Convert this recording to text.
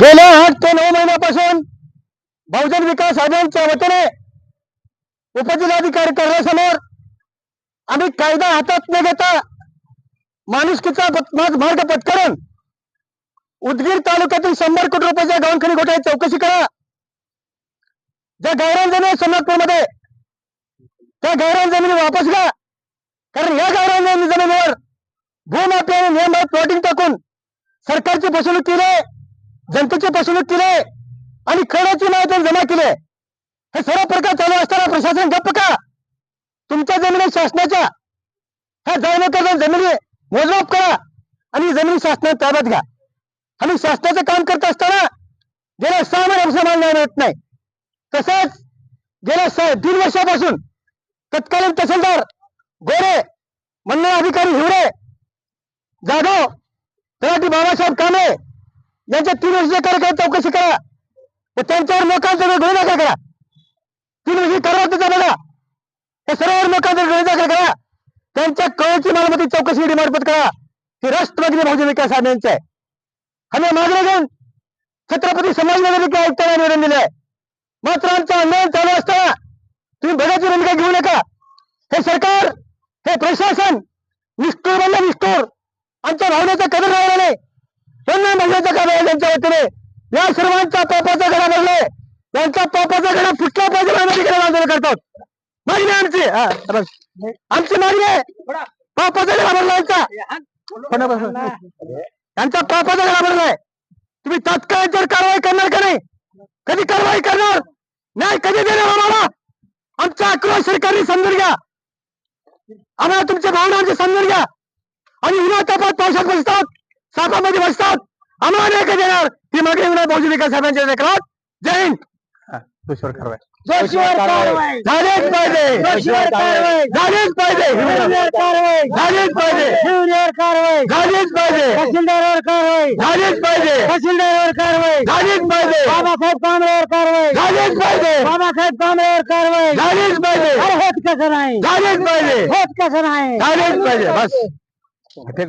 गेल्या आठ ते नऊ महिन्यापासून बहुजन विकास आघाडीच्या वतीने उपजिल्हाधिकारी कार्यालयासमोर आम्ही कायदा हातात न घेता माणुसकीचा मार्ग पत्करून उदगीर तालुक्यातील शंभर कोटी रुपयाच्या गवणखणी घोटाळ्याची चौकशी करा. ज्या गायरान जमिनी आहेत सोलापूरमध्ये त्या गायरान जमिनी वापस घ्या. कारण या गायरान जमिनीवर जमिनीवर आणि नियम प्लॉटिंग टाकून सरकारची फसवणूक केली आहे, जनतेची फसवणूक केली आणि खऱ्याची माहिती जमा केले. हे सर्व प्रकार चालू असताना प्रशासन गप्प का तुमच्या जमिनी शासनाच्या. ह्या जाणवत्या जमिनी मोजमाप करा आणि जमिनी शासनात ताब्यात घ्या. आणि शासनाचं काम करत असताना गेल्या सहा महिन्यापासून मान्य न्याय मिळत नाही. तसंच गेल्या सहा दीड वर्षापासून तत्कालीन तहसीलदार गोरे मंडळ अधिकारी हिवरे जाधव तलाठी बाबासाहेब कामे यांच्या तीन वर्षाच्या कार्यकाळात चौकशी करा. व त्यांच्यावर लोकांचा गुन्हे दाखल करा. तीन वर्षी कारवाई बघा. त्या सर्व लोकांचा गुन्हे दाखल करा. त्यांच्या कळची मालमत्ती चौकशी डिमांड करा. ही राष्ट्रवादी बहुजन विकास आघाडीची आहे आम्ही मागणी घेऊन छत्रपती संभाजीनगर आयुक्तांना निवेदन दिले मात्र आमचं आंदोलन चालू असताना तुम्ही बघायची भूमिका घेऊ नका. हे सरकार हे प्रशासन निष्ठूर म्हणजे निष्ठूर. आमच्या भावनेचा कदर राहिला नाही. त्यांना महिन्याचा काम आहे त्यांच्या वतीने? या सर्वांचा पापाचा घडा भरलाय त्यांचा पापाचा घडा फुटला पाहिजे म्हणून आंदोलन करतात. मागणी आमची. हा, आमची मागणी आहे. पापाचा घडा भरला यांचा. त्यांचा पापाचा घडा भरलाय तुम्ही तात्काळ याच्यावर कारवाई करणार का नाही? कधी कारवाई करणार? नाही कधी देणार आम्हाला? आमचा आक्रोश सरकारने समजून घ्या. आम्हाला तुमच्या भावना आमची समजून घ्या. आणि उन्हा तापात पावसात बसतात. सापामध्ये बसतात. आम्हाला नाही का देणार. ही मागणी विना बहुजन विकास साहेबांच्या लेकरात जय हिंद. कारवाई. जोशीवर कारवाई. झालेच पाहिजे. जोशीवर कारवाई. झालेच पाहिजे. जोशीवर कारवाई. झालेच पाहिजे. शिवनेर कारवाई. झालेच पाहिजे. तहसीलदारावर कारवाई. झालेच पाहिजे. तहसीलदारावर कारवाई. झालेच पाहिजे. बाबासाहेब कांबळेवर कारवाई. झालेच पाहिजे. बाबासाहेब कांबळेवर कारवाई. झालेच पाहिजे. अरे होत कसं नाही. झालेच पाहिजे. होत कसं नाही. झालेच पाहिजे. बस.